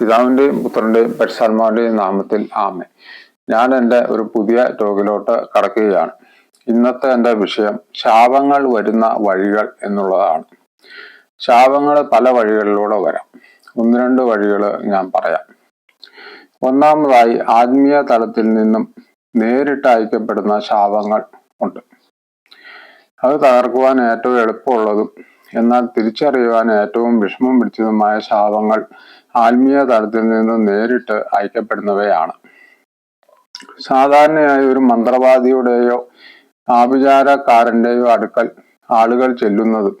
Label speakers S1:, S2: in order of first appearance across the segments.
S1: പിതാവിന്റെയും പുത്രന്റെയും പരിശാത്മാവിന്റെയും നാമത്തിൽ ആമേ ഞാൻ എന്റെ ഒരു പുതിയ ടോക്കിലോട്ട് കടക്കുകയാണ്. ഇന്നത്തെ എന്റെ വിഷയം ശാപങ്ങൾ വരുന്ന വഴികൾ എന്നുള്ളതാണ്. ശാപങ്ങൾ പല വഴികളിലൂടെ വരാം. ഒന്ന് രണ്ട് വഴികൾ ഞാൻ പറയാം. ഒന്നാമതായി ആത്മീയ തലത്തിൽ നിന്നും നേരിട്ട് അയക്കപ്പെടുന്ന ശാപങ്ങൾ ഉണ്ട്. അത് തകർക്കുവാൻ ഏറ്റവും എളുപ്പമുള്ളതും എന്നാൽ തിരിച്ചറിയുവാൻ ഏറ്റവും വിഷമം പിടിച്ചതുമായ ശാപങ്ങൾ ആത്മീയ തലത്തിൽ നിന്നും നേരിട്ട് അയക്കപ്പെടുന്നവയാണ്. സാധാരണയായി ഒരു മന്ത്രവാദിയുടെയോ ആഭിചാരക്കാരന്റെയോ അടുക്കൽ ആളുകൾ ചെല്ലുന്നതും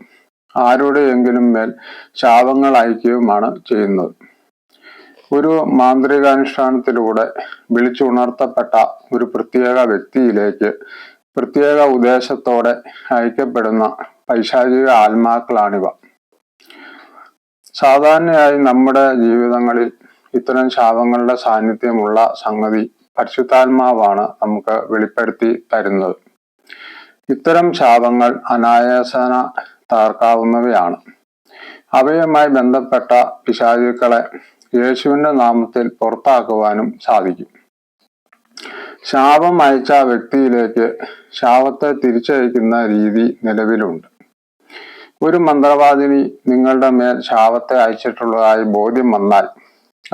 S1: ആരുടെയെങ്കിലും മേൽ ശാപങ്ങൾ അയക്കുകയുമാണ് ചെയ്യുന്നത്. ഒരു മാന്ത്രികാനുഷ്ഠാനത്തിലൂടെ വിളിച്ചുണർത്തപ്പെട്ട ഒരു പ്രത്യേക വ്യക്തിയിലേക്ക് പ്രത്യേക ഉദ്ദേശത്തോടെ അയക്കപ്പെടുന്ന പൈശാചിക ആത്മാക്കളാണിവ. സാധാരണയായി നമ്മുടെ ജീവിതങ്ങളിൽ ഇത്തരം ശാപങ്ങളുടെ സാന്നിധ്യമുള്ള സംഗതി പരിശുദ്ധാത്മാവാണ് നമുക്ക് വെളിപ്പെടുത്തി തരുന്നത്. ഇത്തരം ശാപങ്ങൾ അനായാസന തകർക്കാവുന്നവയാണ്. അവയുമായി ബന്ധപ്പെട്ട പിശാചുക്കളെ യേശുവിന്റെ നാമത്തിൽ പുറത്താക്കുവാനും സാധിക്കും. ശാപം അയച്ച വ്യക്തിയിലേക്ക് ശാപത്തെ തിരിച്ചയക്കുന്ന രീതി നിലവിലുണ്ട്. ഒരു മന്ത്രവാദിനി നിങ്ങളുടെ മേൽ ശാപത്തെ അയച്ചിട്ടുള്ളതായി ബോധ്യം വന്നാൽ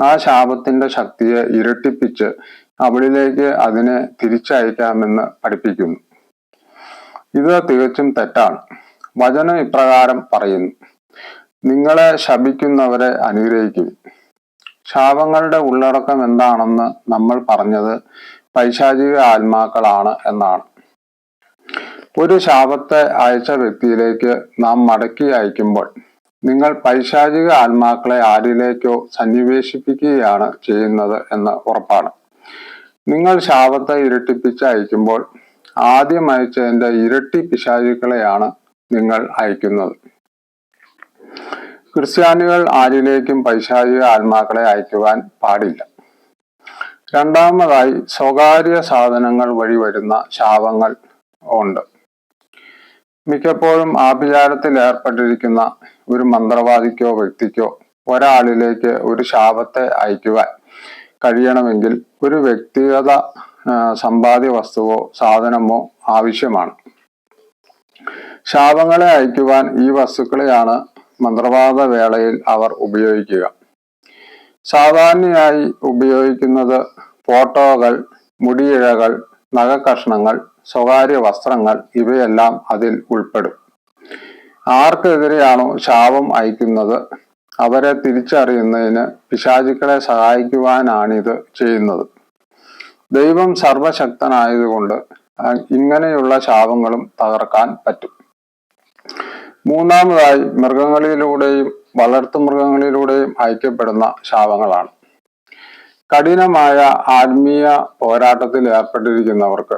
S1: ആ ശാപത്തിന്റെ ശക്തിയെ ഇരട്ടിപ്പിച്ച് അവളിലേക്ക് അതിനെ തിരിച്ചയക്കാമെന്ന് പഠിപ്പിക്കുന്നു. ഇത് തികച്ചും തെറ്റാണ്. വചനം ഇപ്രകാരം പറയുന്നു. നിങ്ങളെ ശപിക്കുന്നവരെ അനുഗ്രഹിക്കും. ശാപങ്ങളുടെ ഉള്ളടക്കം എന്താണെന്ന് നമ്മൾ പറഞ്ഞത് പൈശാചിക ആത്മാക്കളാണ് എന്നാണ്. ഒരു ശാപത്തെ അയച്ച വ്യക്തിയിലേക്ക് നാം മടക്കി അയക്കുമ്പോൾ നിങ്ങൾ പൈശാചിക ആത്മാക്കളെ ആരിലേക്കോ സന്നിവേശിപ്പിക്കുകയാണ് ചെയ്യുന്നത് എന്ന് ഉറപ്പാണ്. നിങ്ങൾ ശാപത്തെ ഇരട്ടിപ്പിച്ച് അയക്കുമ്പോൾ ആദ്യം അയച്ചതിന്റെ ഇരട്ടി പിശാചുക്കളെയാണ് നിങ്ങൾ അയക്കുന്നത്. ക്രിസ്ത്യാനികൾ ആരിലേക്കും പൈശാചിക ആത്മാക്കളെ അയക്കുവാൻ പാടില്ല. രണ്ടാമതായി സ്വകാര്യ സാധനങ്ങൾ വഴി വരുന്ന ശാപങ്ങൾ ഉണ്ട്. മിക്കപ്പോഴും ആഭിചാരത്തിൽ ഏർപ്പെട്ടിരിക്കുന്ന ഒരു മന്ത്രവാദിക്കോ വ്യക്തിക്കോ ഒരാളിലേക്ക് ഒരു ശാപത്തെ അയക്കുവാൻ കഴിയണമെങ്കിൽ ഒരു വ്യക്തിഗത സമ്പാദ്യ വസ്തുവോ സാധനമോ ആവശ്യമാണ്. ശാപങ്ങളെ അയക്കുവാൻ ഈ വസ്തുക്കളെയാണ് മന്ത്രവാദ വേളയിൽ അവർ ഉപയോഗിക്കുക. സാധാരണയായി ഉപയോഗിക്കുന്നത് ഫോട്ടോകൾ മുടിയിഴകൾ നഖകഷ്ണങ്ങൾ സ്വകാര്യ വസ്ത്രങ്ങൾ ഇവയെല്ലാം അതിൽ ഉൾപ്പെടും. ആർക്കെതിരെയാണോ ശാപം അയക്കുന്നത്? അവരെ തിരിച്ചറിയുന്നതിന് പിശാചുക്കളെ സഹായിക്കുവാനാണിത് ചെയ്യുന്നത്. ദൈവം സർവശക്തനായതുകൊണ്ട് ഇങ്ങനെയുള്ള ശാപങ്ങളും തകർക്കാൻ പറ്റും. മൂന്നാമതായി മൃഗങ്ങളിലൂടെയും വളർത്തുമൃഗങ്ങളിലൂടെയും അയക്കപ്പെടുന്ന ശാപങ്ങളാണ്. കഠിനമായ ആത്മീയ പോരാട്ടത്തിൽ ഏർപ്പെട്ടിരിക്കുന്നവർക്ക്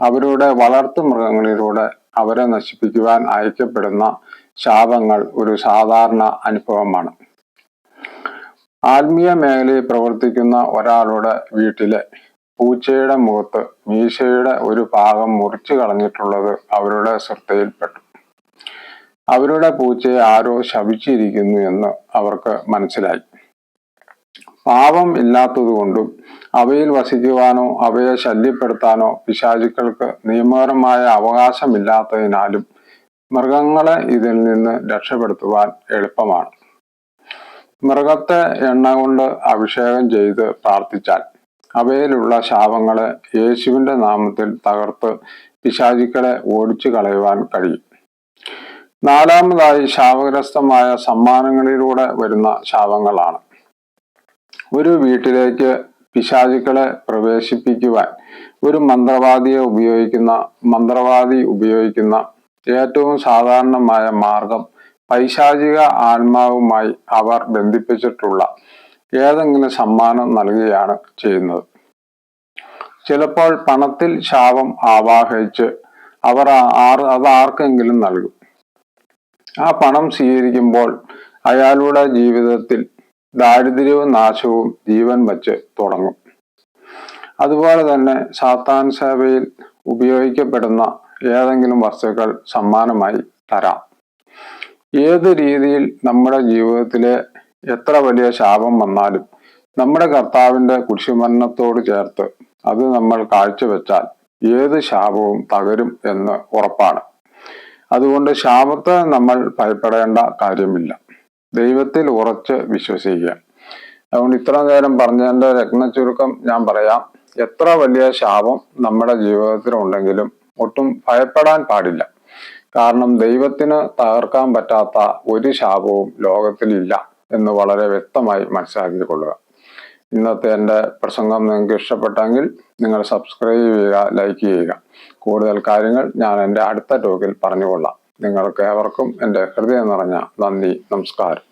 S1: അവരുടെ വളർത്തു മൃഗങ്ങളിലൂടെ അവരെ നശിപ്പിക്കുവാൻ അയക്കപ്പെടുന്ന ശാപങ്ങൾ ഒരു സാധാരണ അനുഭവമാണ്. ആത്മീയ മേഖലയിൽ പ്രവർത്തിക്കുന്ന ഒരാളുടെ വീട്ടിലെ പൂച്ചയുടെ മുഖത്ത് മീശയുടെ ഒരു ഭാഗം മുറിച്ചു കളഞ്ഞിട്ടുള്ളത് അവരുടെ ശ്രദ്ധയിൽപ്പെട്ടു. അവരുടെ പൂച്ചയെ ആരോ ശപിച്ചിരിക്കുന്നു എന്ന് അവർക്ക് മനസ്സിലായി. പാപം ഇല്ലാത്തതുകൊണ്ടും അവയിൽ വസിക്കുവാനോ അവയെ ശല്യപ്പെടുത്താനോ പിശാചുക്കൾക്ക് നിയമപരമായ അവകാശമില്ലാത്തതിനാലും മൃഗങ്ങളെ ഇതിൽ നിന്ന് രക്ഷപ്പെടുത്തുവാൻ എളുപ്പമാണ്. മൃഗത്തെ എണ്ണ കൊണ്ട് അഭിഷേകം ചെയ്ത് പ്രാർത്ഥിച്ചാൽ അവയിലുള്ള ശാപങ്ങളെ യേശുവിന്റെ നാമത്തിൽ തകർത്ത് പിശാചുക്കളെ ഓടിച്ചു കളയുവാൻ കഴിയും. നാലാമതായി ശാപഗ്രസ്തമായ സമ്മാനങ്ങളിലൂടെ വരുന്ന ശാപങ്ങളാണ്. ഒരു വീട്ടിലേക്ക് പിശാചുക്കളെ പ്രവേശിപ്പിക്കുവാൻ. ഒരു മന്ത്രവാദിയെ ഉപയോഗിക്കുന്ന മന്ത്രവാദി ഉപയോഗിക്കുന്ന ഏറ്റവും സാധാരണമായ മാർഗം പൈശാചിക ആത്മാവുമായി അവർ ബന്ധിപ്പിച്ചിട്ടുള്ള ഏതെങ്കിലും സമ്മാനം നൽകുകയാണ് ചെയ്യുന്നത്. ചിലപ്പോൾ പണത്തിൽ ശാപം ആവാഹിച്ച് അവർ ആർ അത് ആർക്കെങ്കിലും നൽകും. ആ പണം സ്വീകരിക്കുമ്പോൾ അയാളുടെ ജീവിതത്തിൽ ദാരിദ്ര്യവും നാശവും ജീവൻ വച്ച് തുടങ്ങും. അതുപോലെ തന്നെ സാത്താൻ സേവയിൽ ഉപയോഗിക്കപ്പെടുന്ന ഏതെങ്കിലും വസ്തുക്കൾ സമ്മാനമായി തരാം. ഏത് രീതിയിൽ നമ്മുടെ ജീവിതത്തിലെ എത്ര വലിയ ശാപം വന്നാലും നമ്മുടെ കർത്താവിന്റെ കുരിശുമരണത്തോട് ചേർത്ത് അത് നമ്മൾ കാഴ്ചവെച്ചാൽ ഏത് ശാപവും തകരും എന്ന് ഉറപ്പാണ്. അതുകൊണ്ട് ശാപത്തെ നമ്മൾ ഭയപ്പെടേണ്ട കാര്യമില്ല. ദൈവത്തിൽ ഉറച്ച് വിശ്വസിക്കുക. അതുകൊണ്ട് ഇത്ര നേരം പറഞ്ഞതിന്റെ രത്ന ചുരുക്കം ഞാൻ പറയാം. എത്ര വലിയ ശാപം നമ്മുടെ ജീവിതത്തിൽ ഉണ്ടെങ്കിലും ഒട്ടും ഭയപ്പെടാൻ പാടില്ല. കാരണം ദൈവത്തിന് തകർക്കാൻ പറ്റാത്ത ഒരു ശാപവും ലോകത്തിലില്ല എന്ന് വളരെ വ്യക്തമായി മനസ്സിലാക്കിക്കൊള്ളുക ഇന്നത്തെ എന്റെ പ്രസംഗം നിങ്ങൾക്ക് ഇഷ്ടപ്പെട്ടെങ്കിൽ നിങ്ങൾ സബ്സ്ക്രൈബ് ചെയ്യുക ലൈക്ക് ചെയ്യുക. കൂടുതൽ കാര്യങ്ങൾ ഞാൻ എന്റെ അടുത്ത ടോക്കിൽ പറഞ്ഞുകൊള്ളാം. നിങ്ങൾക്ക് ഏവർക്കും എന്റെ ഹൃദയം നിറഞ്ഞ നന്ദി നമസ്കാരം.